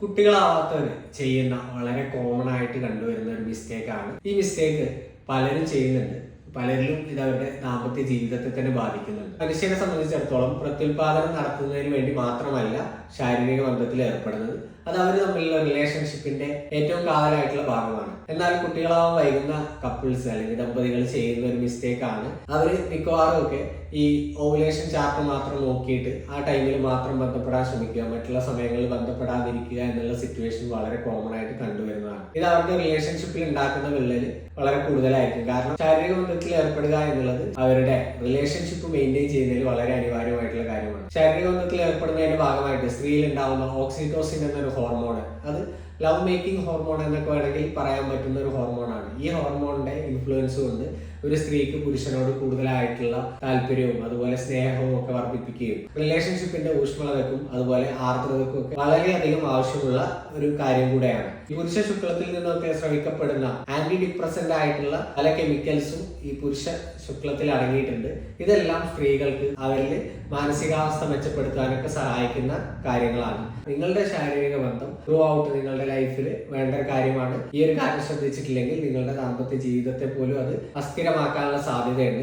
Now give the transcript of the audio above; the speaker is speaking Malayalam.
കുട്ടികളാവാത്തവർ ചെയ്യുന്ന വളരെ കോമൺ ആയിട്ട് കണ്ടുവരുന്ന ഒരു മിസ്റ്റേക്കാണ് ഈ മിസ്റ്റേക്ക് പലരും ചെയ്യുന്നുണ്ട്. പലരിലും ഇത് അവരുടെ ദാമ്പത്യ ജീവിതത്തെ തന്നെ ബാധിക്കുന്നുണ്ട്. മനുഷ്യനെ സംബന്ധിച്ചിടത്തോളം പ്രത്യുൽപാദനം നടത്തുന്നതിന് വേണ്ടി മാത്രമല്ല ശാരീരിക ബന്ധത്തിൽ ഏർപ്പെടുന്നത്. അത് അവർ തമ്മിലുള്ള റിലേഷൻഷിപ്പിന്റെ ഏറ്റവും കാതലായിട്ടുള്ള ഭാഗമാണ്. എന്നാൽ കുട്ടികളാവാൻ വൈകുന്ന കപ്പിൾസ് അല്ലെങ്കിൽ ദമ്പതികൾ ചെയ്യുന്ന ഒരു മിസ്റ്റേക്ക് ആണ്. അവർ മിക്കവാറും ഒക്കെ ഈ ഓവുലേഷൻ ചാർട്ട് മാത്രം നോക്കിയിട്ട് ആ ടൈമിൽ മാത്രം ബന്ധപ്പെടാൻ ശ്രമിക്കുക. മറ്റുള്ള സമയങ്ങളിൽ ബന്ധപ്പെടാതിരിക്കുക എന്നുള്ള സിറ്റുവേഷൻ വളരെ കോമൺ ആയിട്ട് കണ്ടുവരുന്നതാണ്. ഇത് അവരുടെ റിലേഷൻഷിപ്പിൽ ഉണ്ടാക്കുന്ന വിള്ളൽ വളരെ കൂടുതലായിരിക്കും. കാരണം ശാരീരിക ഏർപ്പെടുക എന്നുള്ളത് അവരുടെ റിലേഷൻഷിപ്പ് മെയിന്റെയിൻ ചെയ്യുന്നതിൽ വളരെ അനിവാര്യമായിട്ടുള്ള കാര്യമാണ്. ശാരീരിക ബന്ധത്തിൽ ഏർപ്പെടുന്നതിന്റെ ഭാഗമായിട്ട് സ്ത്രീയിൽ ഉണ്ടാവുന്ന ഓക്സിറ്റോസിൻ എന്നൊരു ഹോർമോൺ അത് ലവ് മേക്കിംഗ് ഹോർമോൺ എന്നൊക്കെ വേണമെങ്കിൽ പറയാൻ പറ്റുന്ന ഒരു ഹോർമോണാണ് ഈ ഹോർമോണിന്റെ ഇൻഫ്ലുവൻസ് കൊണ്ട് ഒരു സ്ത്രീക്ക് പുരുഷനോട് കൂടുതലായിട്ടുള്ള താല്പര്യവും അതുപോലെ സ്നേഹവും ഒക്കെ വർദ്ധിപ്പിക്കുകയും റിലേഷൻഷിപ്പിന്റെ ഊഷ്മളതക്കും അതുപോലെ ആർദ്രതക്കും ഒക്കെ വളരെയധികം ആവശ്യമുള്ള ഒരു കാര്യം കൂടെയാണ്. പുരുഷ ശുക്ലത്തിൽ നിന്നൊക്കെ ശ്രമിക്കപ്പെടുന്ന ആന്റി ഡിപ്രസന്റ് ആയിട്ടുള്ള പല കെമിക്കൽസും ഈ പുരുഷ ശുക്ലത്തിൽ അടങ്ങിയിട്ടുണ്ട്. ഇതെല്ലാം സ്ത്രീകൾക്ക് അവരിൽ മാനസികാവസ്ഥ മെച്ചപ്പെടുത്താനൊക്കെ സഹായിക്കുന്ന കാര്യങ്ങളാണ്. നിങ്ങളുടെ ശാരീരിക ബന്ധം ത്രൂ ഔട്ട് നിങ്ങളുടെ ലൈഫിൽ വേണ്ട കാര്യമാണ്. ഈ ഒരു കാര്യം ശ്രദ്ധിച്ചിട്ടില്ലെങ്കിൽ നിങ്ങളുടെ ദാമ്പത്യ ജീവിതത്തെ പോലും അത് അസ്ഥിരമാക്കാനുള്ള സാധ്യതയുണ്ട്.